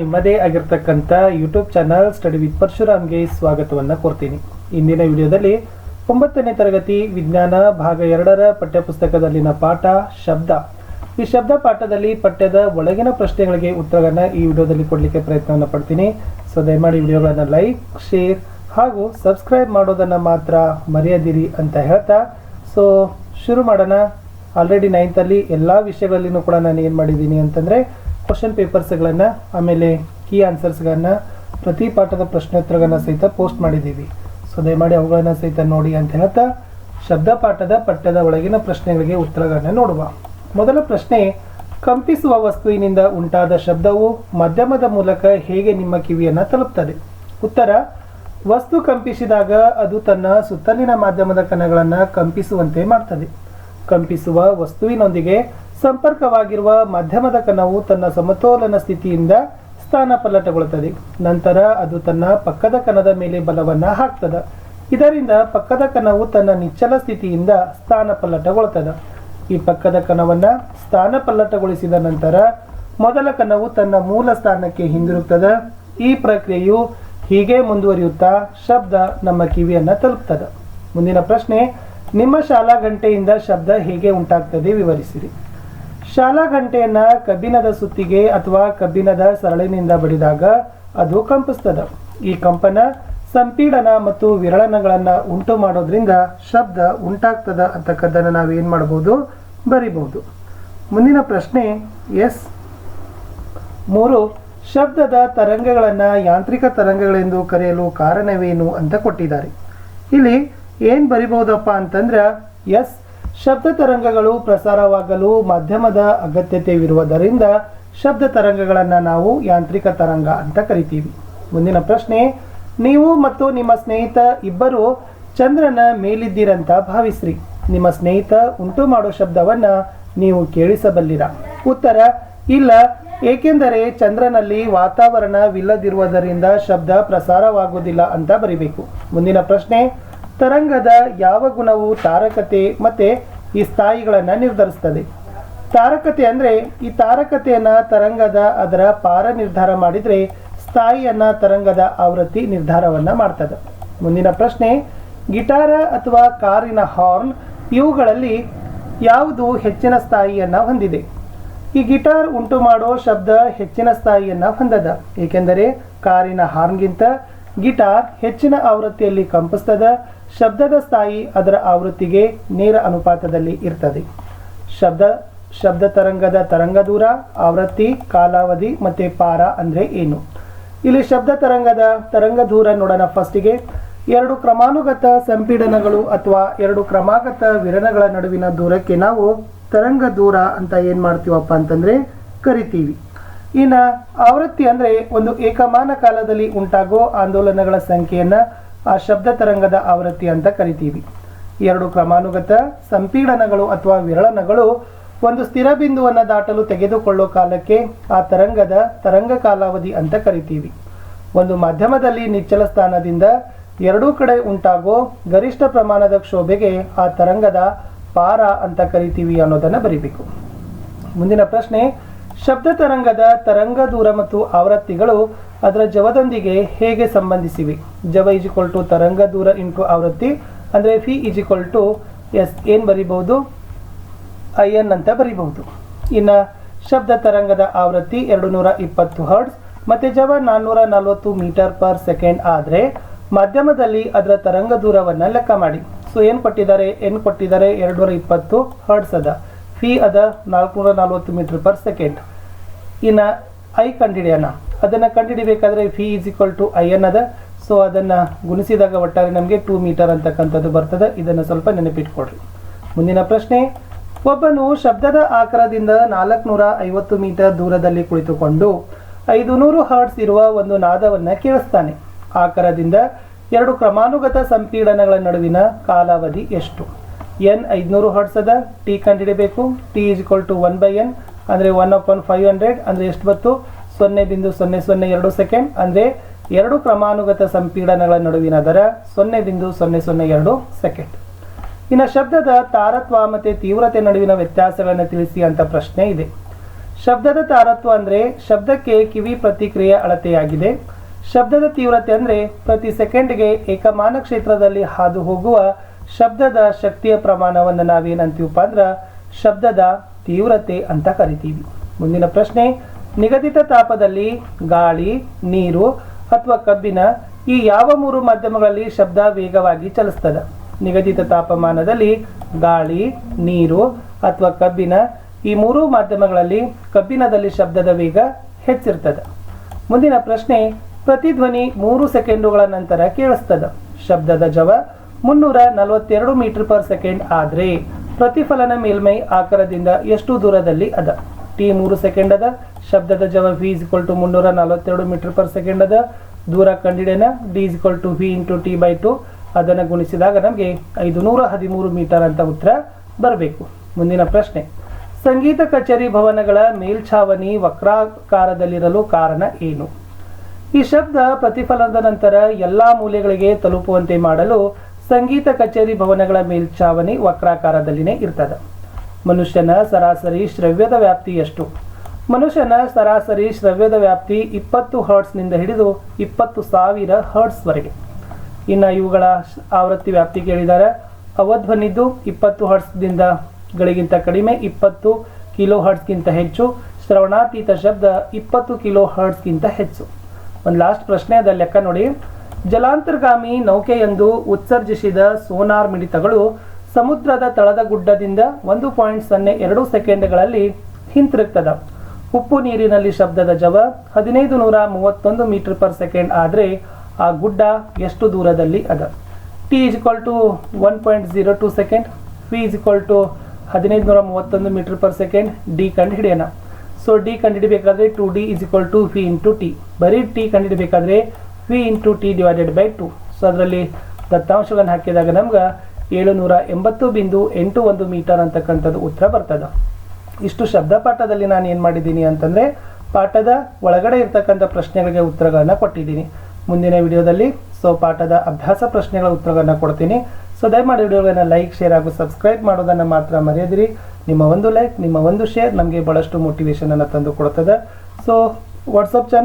ನಿಮ್ಮದೇ ಆಗಿರ್ತಕ್ಕಂಥ YouTube channel study with ಪರಶುರಾಮ್ಗೆ ಸ್ವಾಗತವನ್ನು ಕೋರ್ತೀನಿ. ಇಂದಿನ ವಿಡಿಯೋದಲ್ಲಿ ಒಂಬತ್ತನೇ ತರಗತಿ ವಿಜ್ಞಾನ ಭಾಗ ಎರಡರ ಪಠ್ಯಪುಸ್ತಕದಲ್ಲಿನ ಪಾಠ ಶಬ್ದ. ಈ ಶಬ್ದ ಪಾಠದಲ್ಲಿ ಪಠ್ಯದ ಒಳಗಿನ ಪ್ರಶ್ನೆಗಳಿಗೆ ಉತ್ತರಗಳನ್ನು ಈ ವಿಡಿಯೋದಲ್ಲಿ ಕೊಡಲಿಕ್ಕೆ ಪ್ರಯತ್ನವನ್ನು ಪಡ್ತೀನಿ. ಸೊ ದಯಮಾಡಿ ವಿಡಿಯೋಗಳನ್ನು ಲೈಕ್ ಶೇರ್ ಹಾಗೂ ಸಬ್ಸ್ಕ್ರೈಬ್ ಮಾಡೋದನ್ನು ಮಾತ್ರ ಮರೆಯದಿರಿ ಅಂತ ಹೇಳ್ತಾ. ಸೊ ಶುರು ಮಾಡೋಣ. ಆಲ್ರೆಡಿ ನೈನ್ತಲ್ಲಿ ಎಲ್ಲ ವಿಷಯಗಳಲ್ಲಿನೂ ಕೂಡ ನಾನು ಏನು ಮಾಡಿದ್ದೀನಿ ಅಂತಂದರೆ ಕ್ವಶನ್ ಪೇಪರ್ಸ್ಗಳನ್ನು, ಆಮೇಲೆ ಕೀ ಆನ್ಸರ್ಸ್ಗಳನ್ನು, ಪ್ರತಿ ಪಾಠದ ಪ್ರಶ್ನೋತ್ತರಗಳನ್ನ ಸಹಿತ ಪೋಸ್ಟ್ ಮಾಡಿದ್ದೀವಿ. ಸೊ, ದಯಮಾಡಿ ಅವುಗಳನ್ನು ಸಹಿತ ನೋಡಿ ಅಂತ ಹೇಳ್ತಾ, ಶಬ್ದ ಪಾಠದ ಪಠ್ಯದ ಒಳಗಿನ ಪ್ರಶ್ನೆಗಳಿಗೆ ಉತ್ತರಗಳನ್ನು ನೋಡುವ. ಮೊದಲ ಪ್ರಶ್ನೆ, ಕಂಪಿಸುವ ವಸ್ತುವಿನಿಂದ ಉಂಟಾದ ಶಬ್ದವು ಮಧ್ಯಮದ ಮೂಲಕ ಹೇಗೆ ನಿಮ್ಮ ಕಿವಿಯನ್ನು ತಲುಪ್ತದೆ? ಉತ್ತರ, ವಸ್ತು ಕಂಪಿಸಿದಾಗ ಅದು ತನ್ನ ಸುತ್ತಲಿನ ಮಾಧ್ಯಮದ ಕಣಗಳನ್ನು ಕಂಪಿಸುವಂತೆ ಮಾಡ್ತದೆ. ಕಂಪಿಸುವ ವಸ್ತುವಿನೊಂದಿಗೆ ಸಂಪರ್ಕವಾಗಿರುವ ಮಧ್ಯಮದ ಕಣವು ತನ್ನ ಸಮತೋಲನ ಸ್ಥಿತಿಯಿಂದ ಸ್ಥಾನ ಪಲ್ಲಟಗೊಳ್ಳುತ್ತದೆ. ನಂತರ ಅದು ತನ್ನ ಪಕ್ಕದ ಕಣದ ಮೇಲೆ ಬಲವನ್ನು ಹಾಕ್ತದೆ. ಇದರಿಂದ ಪಕ್ಕದ ಕಣವು ತನ್ನ ನಿಚ್ಚಲ ಸ್ಥಿತಿಯಿಂದ ಸ್ಥಾನ ಪಲ್ಲಟಗೊಳ್ತದೆ. ಈ ಪಕ್ಕದ ಕಣವನ್ನು ಸ್ಥಾನ ಪಲ್ಲಟಗೊಳಿಸಿದ ನಂತರ ಮೊದಲ ಕಣವು ತನ್ನ ಮೂಲ ಸ್ಥಾನಕ್ಕೆ ಹಿಂದಿರುಗ್ತದೆ. ಈ ಪ್ರಕ್ರಿಯೆಯು ಹೀಗೆ ಮುಂದುವರಿಯುತ್ತಾ ಶಬ್ದ ನಮ್ಮ ಕಿವಿಯನ್ನು ತಲುಪ್ತದೆ. ಮುಂದಿನ ಪ್ರಶ್ನೆ, ನಿಮ್ಮ ಶಾಲಾ ಗಂಟೆಯಿಂದ ಶಬ್ದ ಹೇಗೆ ಉಂಟಾಗ್ತದೆ ವಿವರಿಸಿರಿ. ಶಾಲಾ ಗಂಟೆಯನ್ನ ಕಬ್ಬಿಣದ ಸುತ್ತಿಗೆ ಅಥವಾ ಕಬ್ಬಿಣದ ಸರಳಿನಿಂದ ಬಡಿದಾಗ ಅದು ಕಂಪಿಸ್ತದ. ಈ ಕಂಪನ ಸಂಪೀಡನ ಮತ್ತು ವಿರಳನಗಳನ್ನು ಉಂಟು ಮಾಡೋದ್ರಿಂದ ಶಬ್ದ ಉಂಟಾಗ್ತದ ಅಂತಕ್ಕದ್ದನ್ನು ನಾವು ಏನು ಮಾಡಬಹುದು ಬರಿಬಹುದು ಮುಂದಿನ ಪ್ರಶ್ನೆ ಎಸ್. ಮೂರು, ಶಬ್ದದ ತರಂಗಗಳನ್ನು ಯಾಂತ್ರಿಕ ತರಂಗಗಳೆಂದು ಕರೆಯಲು ಕಾರಣವೇನು ಅಂತ ಕೊಟ್ಟಿದ್ದಾರೆ. ಇಲ್ಲಿ ಏನು ಬರಿಬಹುದಪ್ಪ ಅಂತಂದ್ರೆ ಎಸ್ ಶಬ್ದ ತರಂಗಗಳು ಪ್ರಸಾರವಾಗಲು ಮಾಧ್ಯಮದ ಅಗತ್ಯತೆವಿರುವುದರಿಂದ ಶಬ್ದ ತರಂಗಗಳನ್ನು ನಾವು ಯಾಂತ್ರಿಕ ತರಂಗ ಅಂತ ಕರಿತೀವಿ. ಮುಂದಿನ ಪ್ರಶ್ನೆ, ನೀವು ಮತ್ತು ನಿಮ್ಮ ಸ್ನೇಹಿತ ಇಬ್ಬರು ಚಂದ್ರನ ಮೇಲಿದ್ದೀರಂತ ಭಾವಿಸ್ರಿ. ನಿಮ್ಮ ಸ್ನೇಹಿತ ಉಂಟು ಮಾಡೋ ಶಬ್ದವನ್ನ ನೀವು ಕೇಳಿಸಬಲ್ಲಿರ? ಉತ್ತರ, ಇಲ್ಲ. ಏಕೆಂದರೆ ಚಂದ್ರನಲ್ಲಿ ವಾತಾವರಣವಿಲ್ಲದಿರುವುದರಿಂದ ಶಬ್ದ ಪ್ರಸಾರವಾಗುವುದಿಲ್ಲ ಅಂತ ಬರಿಬೇಕು. ಮುಂದಿನ ಪ್ರಶ್ನೆ ತರಂಗದ ಯಾವ ಗುಣವು ತಾರಕತೆ ಮತ್ತೆ ಈ ಸ್ಥಾಯಿಗಳನ್ನು ನಿರ್ಧರಿಸ್ತದೆ. ತಾರಕತೆ ಅಂದ್ರೆ ಈ ತಾರಕತೆಯನ್ನು ತರಂಗದ ಅದರ ಪಾರ ನಿರ್ಧಾರ ಮಾಡಿದ್ರೆ ಸ್ಥಾಯಿಯನ್ನ ತರಂಗದ ಆವೃತ್ತಿ ನಿರ್ಧಾರವನ್ನ ಮಾಡ್ತದೆ. ಮುಂದಿನ ಪ್ರಶ್ನೆ, ಗಿಟಾರ ಅಥವಾ ಕಾರಿನ ಹಾರ್ನ್ ಇವುಗಳಲ್ಲಿ ಯಾವುದು ಹೆಚ್ಚಿನ ಸ್ಥಾಯಿಯನ್ನ ಹೊಂದಿದೆ? ಈ ಗಿಟಾರ್ ಉಂಟು ಮಾಡೋ ಶಬ್ದ ಹೆಚ್ಚಿನ ಸ್ಥಾಯಿಯನ್ನ ಹೊಂದದ. ಏಕೆಂದರೆ ಕಾರಿನ ಹಾರ್ನ್ಗಿಂತ ಗಿಟಾರ್ ಹೆಚ್ಚಿನ ಆವೃತ್ತಿಯಲ್ಲಿ ಕಂಪಿಸ್ತದ, ಶಬ್ದದ ಸ್ಥಾಯಿ ಅದರ ಆವೃತ್ತಿಗೆ ನೇರ ಅನುಪಾತದಲ್ಲಿ ಇರ್ತದೆ. ಶಬ್ದ ಶಬ್ದ ತರಂಗದ ತರಂಗ ದೂರ, ಆವೃತ್ತಿ, ಕಾಲಾವಧಿ ಮತ್ತು ಪಾರ ಅಂದ್ರೆ ಏನು? ಇಲ್ಲಿ ಶಬ್ದ ತರಂಗದ ತರಂಗ ದೂರ ನೋಡೋಣ ಫಸ್ಟಿಗೆ ಎರಡು ಕ್ರಮಾನುಗತ ಸಂಪೀಡನಗಳು ಅಥವಾ ಎರಡು ಕ್ರಮಾಗತ ವಿರಣಗಳ ನಡುವಿನ ದೂರಕ್ಕೆ ನಾವು ತರಂಗ ದೂರ ಅಂತ ಏನು ಮಾಡ್ತೀವಪ್ಪ ಅಂತಂದ್ರೆ ಕರಿತೀವಿ. ಇನ್ನ ಆವೃತ್ತಿ ಅಂದ್ರೆ ಒಂದು ಏಕಮಾನ ಕಾಲದಲ್ಲಿ ಉಂಟಾಗೋ ಆಂದೋಲನಗಳ ಸಂಖ್ಯೆಯನ್ನು ಆ ಶಬ್ದ ತರಂಗದ ಆವೃತ್ತಿ ಅಂತ ಕರಿತೀವಿ. ಎರಡು ಕ್ರಮಾನುಗತ ಸಂಪೀಡನಗಳು ಅಥವಾ ವಿರಳನಗಳು ಒಂದು ಸ್ಥಿರ ಬಿಂದುವನ್ನು ದಾಟಲು ತೆಗೆದುಕೊಳ್ಳೋ ಕಾಲಕ್ಕೆ ಆ ತರಂಗದ ತರಂಗ ಕಾಲಾವಧಿ ಅಂತ ಕರಿತೀವಿ. ಒಂದು ಮಾಧ್ಯಮದಲ್ಲಿ ನಿಚ್ಚಲ ಸ್ಥಾನದಿಂದ ಎರಡೂ ಕಡೆ ಉಂಟಾಗೋ ಗರಿಷ್ಠ ಪ್ರಮಾಣದ ಕ್ಷೋಭೆಗೆ ಆ ತರಂಗದ ಪಾರ ಅಂತ ಕರಿತೀವಿ ಅನ್ನೋದನ್ನ ಬರಿಬೇಕು. ಮುಂದಿನ ಪ್ರಶ್ನೆ ಶಬ್ದ ತರಂಗದ ತರಂಗ ದೂರ ಮತ್ತು ಆವೃತ್ತಿಗಳು ಅದರ ಜವದೊಂದಿಗೆ ಹೇಗೆ ಸಂಬಂಧಿಸಿವೆ? ಜವ ಈಜ್ ಇಕ್ವಲ್ ಟು ತರಂಗ ದೂರ ಇಂಟು ಆವೃತ್ತಿ, ಅಂದರೆ ಫಿ ಈಜ್ ಇಕ್ವಲ್ ಟು ಎಸ್, ಏನು ಬರಿಬಹುದು? ಐ ಎನ್ ಅಂತ ಬರಿಬಹುದು. ಇನ್ನು ಶಬ್ದ ತರಂಗದ ಆವೃತ್ತಿ ಎರಡು ನೂರ ಇಪ್ಪತ್ತು ಹರ್ಡ್ಸ್ ಮತ್ತು ಜವ ನಾನ್ನೂರ ನಲವತ್ತು ಮೀಟರ್ ಪರ್ ಸೆಕೆಂಡ್ ಆದರೆ ಮಾಧ್ಯಮದಲ್ಲಿ ಅದರ ತರಂಗ ದೂರವನ್ನು ಲೆಕ್ಕ ಮಾಡಿ. ಸೊ ಏನು ಕೊಟ್ಟಿದ್ದಾರೆ? ಏನು ಕೊಟ್ಟಿದ್ದಾರೆ? ಎರಡು ನೂರ ಇಪ್ಪತ್ತು ಹರ್ಡ್ಸ್ ಅದ. ಫಿ ಅದ ನಾಲ್ಕುನೂರ ನಲ್ವತ್ತು ಮೀಟರ್ ಪರ್ ಸೆಕೆಂಡ್ ಇನ್ನು ಐ ಕಂಡುಹಿಡಿಯೋಣ. ಅದನ್ನು ಕಂಡುಹಿಡಿಬೇಕಾದ್ರೆ phi is equal to I N ಅದ ಸೊ ಅದನ್ನು ಗುಣಿಸಿದಾಗ ಒಟ್ಟಾರೆ ನಮಗೆ ಟೂ ಮೀಟರ್ ಅಂತಕ್ಕಂಥದ್ದು ಬರ್ತದೆ. ಇದನ್ನು ಸ್ವಲ್ಪ ನೆನಪಿಟ್ಕೊಡ್ರಿ ಮುಂದಿನ ಪ್ರಶ್ನೆ. ಒಬ್ಬನು ಶಬ್ದದ ಆಕಾರದಿಂದ ನಾಲ್ಕುನೂರ ಐವತ್ತು ಮೀಟರ್ ದೂರದಲ್ಲಿ ಕುಳಿತುಕೊಂಡು ಐದು ನೂರು ಹರ್ಟ್ಸ್ ಇರುವ ಒಂದು ನಾದವನ್ನು ಕೇಳಿಸ್ತಾನೆ. ಆಕಾರದಿಂದ ಎರಡು ಕ್ರಮಾನುಗತ ಸಂಪೀಡನಗಳ ನಡುವಿನ ಕಾಲಾವಧಿ ಎಷ್ಟು? ಎನ್ ಐದುನೂರು ಹರ್ಟ್ಸ್ ಅದ. T ಕಂಡುಹಿಡಬೇಕು T is equal to one by N ಅಂದರೆ ಒನ್ ಅಪಾನ್ ಫೈವ್ ಹಂಡ್ರೆಡ್ ಅಂದರೆ ಎಷ್ಟು ಬತ್ತು? ಸೊನ್ನೆ ಬಿಂದು ಸೊನ್ನೆ ಸೊನ್ನೆ ಎರಡು ಸೆಕೆಂಡ್ ಅಂದರೆ ಎರಡು ಕ್ರಮಾನುಗತ ಸಂಪೀಡನಗಳ ನಡುವಿನ ದರ ಸೊನ್ನೆ ಬಿಂದು ಸೊನ್ನೆ ಸೊನ್ನೆ ಎರಡು ಸೆಕೆಂಡ್ ಇನ್ನು ಶಬ್ದದ ತಾರತ್ವ ಮತ್ತು ತೀವ್ರತೆ ನಡುವಿನ ವ್ಯತ್ಯಾಸಗಳನ್ನು ತಿಳಿಸಿ ಅಂತ ಪ್ರಶ್ನೆ ಇದೆ. ಶಬ್ದದ ತಾರತ್ವ ಅಂದರೆ ಶಬ್ದಕ್ಕೆ ಕಿವಿ ಪ್ರತಿಕ್ರಿಯೆ ಅಳತೆಯಾಗಿದೆ. ಶಬ್ದದ ತೀವ್ರತೆ ಅಂದರೆ ಪ್ರತಿ ಸೆಕೆಂಡ್ಗೆ ಏಕಮಾನ ಕ್ಷೇತ್ರದಲ್ಲಿ ಹಾದು ಹೋಗುವ ಶಬ್ದದ ಶಕ್ತಿಯ ಪ್ರಮಾಣವನ್ನು ನಾವೇನಂತೀವಪ್ಪ ಅಂದ್ರ ಶಬ್ದದ ತೀವ್ರತೆ ಅಂತ ಕರಿತೀವಿ. ಮುಂದಿನ ಪ್ರಶ್ನೆ, ನಿಗದಿತ ತಾಪದಲ್ಲಿ ಗಾಳಿ, ನೀರು ಅಥವಾ ಕಬ್ಬಿನ ಈ ಯಾವ ಮೂರು ಮಾಧ್ಯಮಗಳಲ್ಲಿ ಶಬ್ದ ವೇಗವಾಗಿ ಚಲಿಸ್ತದ? ನಿಗದಿತ ತಾಪಮಾನದಲ್ಲಿ ಗಾಳಿ, ನೀರು ಅಥವಾ ಕಬ್ಬಿನ ಈ ಮೂರು ಮಾಧ್ಯಮಗಳಲ್ಲಿ ಕಬ್ಬಿನದಲ್ಲಿ ಶಬ್ದದ ವೇಗ ಹೆಚ್ಚಿರ್ತದ. ಮುಂದಿನ ಪ್ರಶ್ನೆ, ಪ್ರತಿಧ್ವನಿ ಮೂರು ಸೆಕೆಂಡುಗಳ ನಂತರ ಕೇಳಿಸ್ತದ. ಶಬ್ದದ ಜವ ಮುನ್ನೂರ ನಲವತ್ತೆರಡು ಮೀಟರ್ ಪರ್ ಸೆಕೆಂಡ್ ಆದರೆ ಪ್ರತಿಫಲನ ಮೇಲ್ಮೈ ಆಕಾರದಿಂದ ಎಷ್ಟು ದೂರದಲ್ಲಿ ಅದ? ಟಿ ಮೂರು ಸೆಕೆಂಡ್ ಅದ, ಶಬ್ದದ ಜವ ವಿ ಇಕ್ವಲ್ ಟು ಮುನ್ನೂರ ನಲವತ್ತೆರಡು ಮೀಟರ್ ಪರ್ ಸೆಕೆಂಡ್ ಅದ, ದೂರ ಕಂಡಿಡೇನ D equal to V into T by two ಅದನ್ನು ಗುಣಿಸಿದಾಗ ನಮಗೆ ಐದು ನೂರ ಹದಿಮೂರು ಮೀಟರ್ ಅಂತ ಉತ್ತರ ಬರಬೇಕು. ಮುಂದಿನ ಪ್ರಶ್ನೆ. ಸಂಗೀತ ಕಚೇರಿ ಭವನಗಳ ಮೇಲ್ಛಾವಣಿ ವಕ್ರಾಕಾರದಲ್ಲಿರಲು ಕಾರಣ ಏನು? ಈ ಶಬ್ದ ಪ್ರತಿಫಲನದ ನಂತರ ಎಲ್ಲಾ ಮೂಲೆಗಳಿಗೆ ತಲುಪುವಂತೆ ಮಾಡಲು ಸಂಗೀತ ಕಚೇರಿ ಭವನಗಳ ಮೇಲ್ಛಾವಣಿ ವಕ್ರಾಕಾರದಲ್ಲಿನೇ ಇರ್ತದೆ. ಮನುಷ್ಯನ ಸರಾಸರಿ ಶ್ರವ್ಯದ ವ್ಯಾಪ್ತಿ ಎಷ್ಟು ಮನುಷ್ಯನ ಸರಾಸರಿ ಶ್ರವ್ಯದ ವ್ಯಾಪ್ತಿ ಇಪ್ಪತ್ತು ಹರ್ಟ್ಸ್ನಿಂದ ಹಿಡಿದು ಇಪ್ಪತ್ತು ಸಾವಿರ ಹರ್ಟ್ಸ್ವರೆಗೆ. ಇನ್ನು ಇವುಗಳ ಆವೃತ್ತಿ ವ್ಯಾಪ್ತಿ ಕೇಳಿದ್ದಾರೆ ಅವಧ್ವನಿದ್ದು ಇಪ್ಪತ್ತು ಹರ್ಟ್ಸ್ದಿಂದ ಗಳಿಗಿಂತ ಕಡಿಮೆ ಇಪ್ಪತ್ತು ಕಿಲೋ ಹರ್ಟ್ಸ್ಗಿಂತ ಹೆಚ್ಚು. ಶ್ರವಣಾತೀತ ಶಬ್ದ ಇಪ್ಪತ್ತು ಕಿಲೋ ಹರ್ಟ್ಸ್ಗಿಂತ ಹೆಚ್ಚು. ಒಂದು ಲಾಸ್ಟ್ ಪ್ರಶ್ನೆ ಅದ ಲೆಕ್ಕ ನೋಡಿ. ಜಲಾಂತರ್ಗಾಮಿ ನೌಕೆಯೊಂದು ಉತ್ಸರ್ಜಿಸಿದ ಸೋನಾರ್ ಮಿಡಿತಗಳು ಸಮುದ್ರದ ತಳದ ಗುಡ್ಡದಿಂದ ಒಂದು ಪಾಯಿಂಟ್ ಸೊನ್ನೆ ಎರಡು ಸೆಕೆಂಡ್ಗಳಲ್ಲಿ ಹಿಂತಿರುಗ್ತದ. ಉಪ್ಪು ನೀರಿನಲ್ಲಿ ಶಬ್ದದ ಜವ ಹದಿನೈದು ನೂರ ಮೂವತ್ತೊಂದು ಮೀಟರ್ ಪರ್ ಸೆಕೆಂಡ್ ಆದರೆ ಆ ಗುಡ್ಡ ಎಷ್ಟು ದೂರದಲ್ಲಿ ಅದ. T is equal to one point zero two second V is equal to ಹದಿನೈದು ನೂರ ಮೂವತ್ತೊಂದು ಮೀಟರ್ ಪರ್ ಸೆಕೆಂಡ್ ಡಿ ಕಂಡು ಹಿಡಿಯೋಣ so D ಕಂಡುಹಿಡಿಬೇಕಾದ್ರೆ two D is equal to V into T ಬರೀ T ಕಂಡುಹಿಡಿಬೇಕಾದ್ರೆ V into T divided by two so ಅದರಲ್ಲಿ ದತ್ತಾಂಶಗಳನ್ನು ಹಾಕಿದಾಗ ನಮ್ಗೆ ಏಳುನೂರ ಎಂಬತ್ತು ಬಿಂದು ಎಂಟು ಒಂದು ಮೀಟರ್ ಅಂತಕ್ಕಂಥದ್ದು ಉತ್ತರ ಬರ್ತದೆ. ಇಷ್ಟು ಶಬ್ದ ಪಾಠದಲ್ಲಿ ನಾನು ಏನು ಮಾಡಿದ್ದೀನಿ ಅಂತಂದರೆ ಪಾಠದ ಒಳಗಡೆ ಇರ್ತಕ್ಕಂಥ ಪ್ರಶ್ನೆಗಳಿಗೆ ಉತ್ತರಗಳನ್ನು ಕೊಟ್ಟಿದ್ದೀನಿ. ಮುಂದಿನ ವಿಡಿಯೋದಲ್ಲಿ ಸೊ, ಪಾಠದ ಅಭ್ಯಾಸ ಪ್ರಶ್ನೆಗಳ ಉತ್ತರಗಳನ್ನು ಕೊಡ್ತೀನಿ. ಸೊ ದಯಮಾಡಿ ವಿಡಿಯೋಗಳನ್ನು ಲೈಕ್ ಶೇರ್ ಹಾಗೂ ಸಬ್ಸ್ಕ್ರೈಬ್ ಮಾಡೋದನ್ನು ಮಾತ್ರ ಮರೆಯದಿರಿ. ನಿಮ್ಮ ಒಂದು ಲೈಕ್ ನಿಮ್ಮ ಒಂದು ಶೇರ್ ನಮಗೆ ಭಾಳಷ್ಟು ಮೋಟಿವೇಶನನ್ನು ತಂದು ಕೊಡ್ತದೆ. So WhatsApp channel